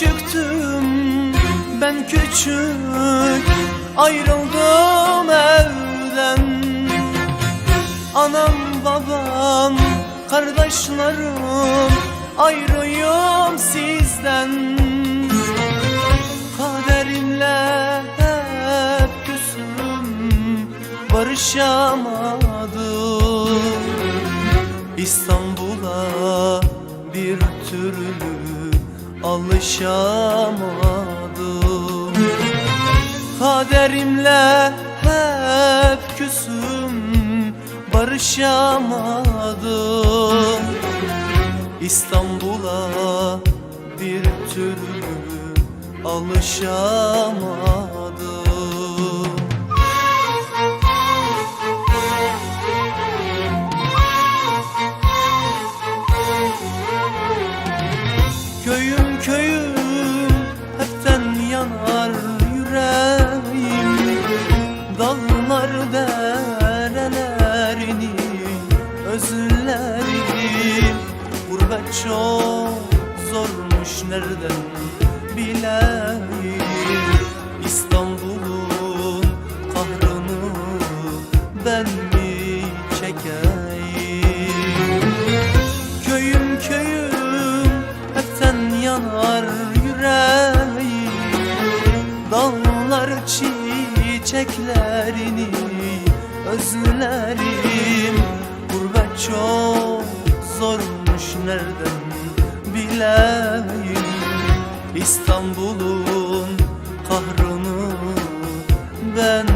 Küçüktüm ben küçük Ayrıldım evden. Anam babam kardeşlerim Ayrıyım sizden. Kaderimle hep küsüm Barışamadım. İstanbul'a alışamadım. Kaderimle hep küsüm barışamadım. İstanbul'a bir türlü alışamadım çok zormuş nereden bileyim? İstanbul'un kahrını ben mi çekeyim? Köyüm köyüm hepten yanar yüreğim. Dağlar çiçeklerini özlerim. Gurbet çok varmış nereden bileyim? İstanbul'un kahrını ben